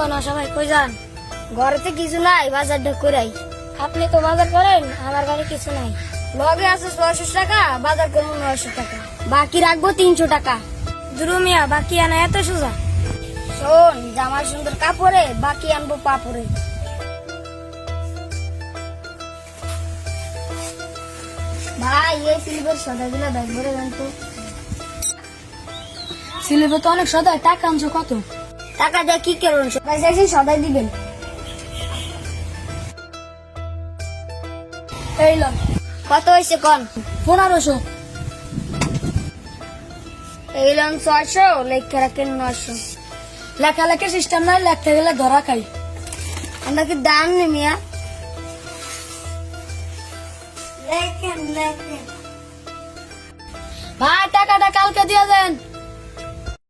ও না, সবাই কই যান? ঘরেতে কিছু নাই, বাজারটা করাই আপনি তো বাজার করেন, আমার ঘরে কিছু নাই। লগে আছে ছয়শো টাকা, বাজার করব নয়শো টাকা। বাকি রাখব তিনশো টাকা। দুরুমিয়া বাকি আনা এত সোজা? শোন জামার সুন্দর কাপড়ে, বাকি আনব পাপড়ে। ভাই, এই সিলিপের সদাগুলো ব্যাগ ভরে দেন তো সিলেবে তো অনেক সদায়, টাকা আনছো কত? টাকা দিয়ে কি করবেন সদাই চাইছি সদাই দিবেন। এই লন কত হয়েছে কন? পনেরোশো। এই লন ছয়শো, লেখা রাখেন নয়শো। লেখালেখি সিস্টেম নাই, লেখতে গেলে ধরা খাই। আমরা কি দাম নি ভাই, টাকাটা কালকে দেন